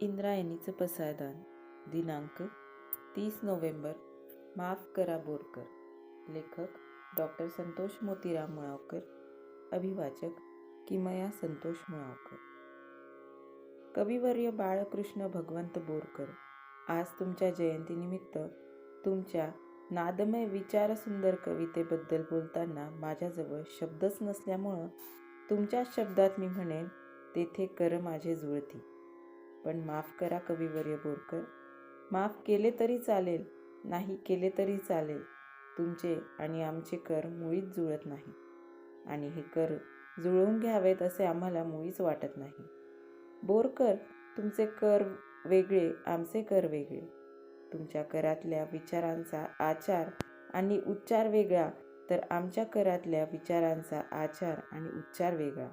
इंद्रायणीचं पसायदान. दिनांक तीस नोव्हेंबर. माफ करा बोरकर. लेखक डॉक्टर संतोष मोतीराम मुळावकर. अभिवाचक किमया संतोष मुळावकर. कविवर्य बाळकृष्ण भगवंत बोरकर. आज तुमच्या जयंतीनिमित्त तुमच्या नादमय विचारसुंदर कवितेबद्दल बोलताना माझ्याजवळ शब्दच नसल्यामुळं तुमच्याच शब्दात मी म्हणेन तेथे कर माझे जुळती. पण माफ करा कविवर्य बोरकर. माफ केले तरी चालेल नाही केले तरी चालेल. तुमचे आणि आमचे कर मुळीच जुळत नाही. आणि हे कर जुळवून घ्यावेत असे आम्हाला मुळीच वाटत नाही. बोरकर तुमचे कर वेगळे आमचे कर वेगळे. तुमच्या करातल्या विचारांचा आचार आणि उच्चार वेगळा तर आमच्या करातल्या विचारांचा आचार आणि उच्चार वेगळा.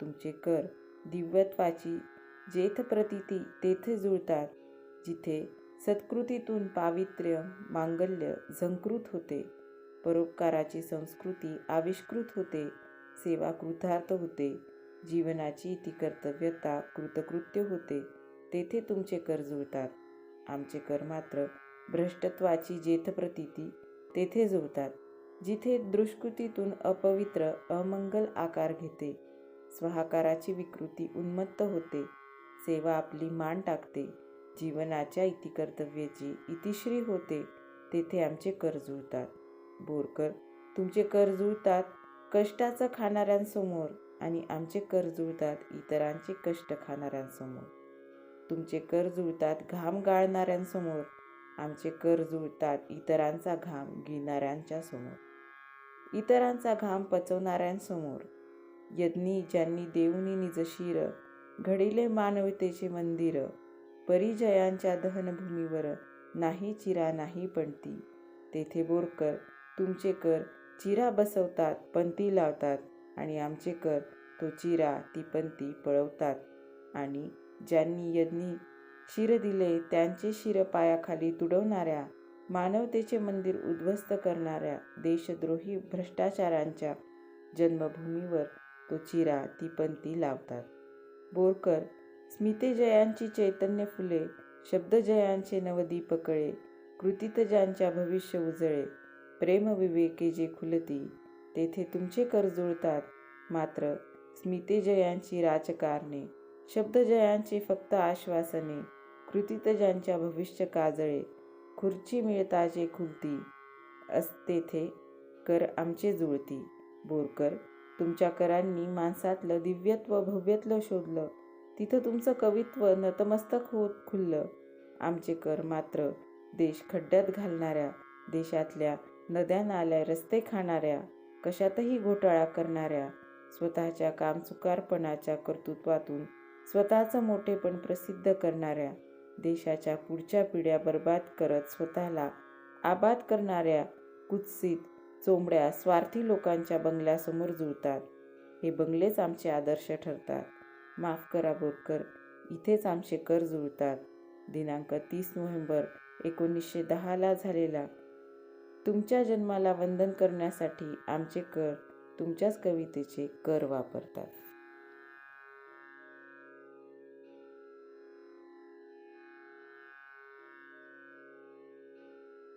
तुमचे कर दिव्यत्वाची जेथ प्रतीती तेथे जुळतात जिथे सत्कृतीतून पावित्र्य मांगल्य झंकृत होते. परोपकाराची संस्कृती आविष्कृत होते सेवा कृतार्थ होते. जीवनाची ती कर्तव्यता कृतकृत्य होते तेथे तुमचे कर जुळतात. आमचे कर मात्र भ्रष्टत्वाची जेथ प्रतिती तेथे जुळतात जिथे दृष्कृतीतून अपवित्र अमंगल आकार घेते. स्वहाकाराची विकृती उन्मत्त होते सेवा आपली मान टाकते. जीवनाच्या इति कर्तव्याची इतिश्री होते तेथे आमचे कर जुळतात. बोरकर तुमचे कर जुळतात कष्टाचं खाणाऱ्यांसमोर आणि आमचे कर जुळतात इतरांचे कष्ट खाणाऱ्यांसमोर. तुमचे कर जुळतात घाम गाळणाऱ्यांसमोर आमचे कर जुळतात इतरांचा घाम घेणाऱ्यांच्या समोर. इतरांचा घाम पचवणाऱ्यांसमोर. यज्ञी ज्यांनी देऊनी निज शिर घडिले मानवतेचे मंदिर परिजयांच्या दहनभूमीवर नाही चिरा नाही पणती. तेथे बोरकर तुमचे कर चिरा बसवतात पंती लावतात आणि आमचे कर तो चिरा ती पंती पळवतात. आणि ज्यांनी यज्ञी शिर दिले त्यांचे शिर पायाखाली तुडवणाऱ्या मानवतेचे मंदिर उद्ध्वस्त करणाऱ्या देशद्रोही भ्रष्टाचारांच्या जन्मभूमीवर तो चिरा ती पंती लावतात. बोरकर स्मितेजयांची चैतन्य फुले शब्दजयांचे नवदीप कळे कृतितजांच्या भविष्य उजळे प्रेम विवेके जे खुलती तेथे तुमचे कर जुळतात. मात्र स्मितेजयांची राजकारणे शब्दजयांची फक्त आश्वासने कृतितजांच्या भविष्य काजळे खुर्ची मिळता जे खुलती असतेथे कर आमचे जुळती. बोरकर तुमच्या करांनी माणसातलं दिव्यत्व भव्यत्व शोधलं. तिथं तुमचं कवित्व नतमस्तक होत खुललं. आमचे कर मात्र देश खड्ड्यात घालणाऱ्या देशातल्या नद्या नाल्या रस्ते खाणाऱ्या कशातही घोटाळा करणाऱ्या स्वतःच्या कामचुकारपणाच्या कर्तृत्वातून स्वतःचं मोठेपण प्रसिद्ध करणाऱ्या देशाच्या पुढच्या पिढ्या बर्बाद करत स्वतःला आबाद करणाऱ्या कुत्सित चोंबड्या स्वार्थी लोकांच्या बंगल्यासमोर जुळतात. हे बंगलेच आमचे आदर्श ठरतात. माफ करा बोरकर इथेच आमचे कर जुळतात. दिनांक तीस नोव्हेंबर एकोणीसशे दहाला झालेला. तुमच्या जन्माला वंदन करण्यासाठी आमचे कर तुमच्याच कवितेचे कर वापरतात.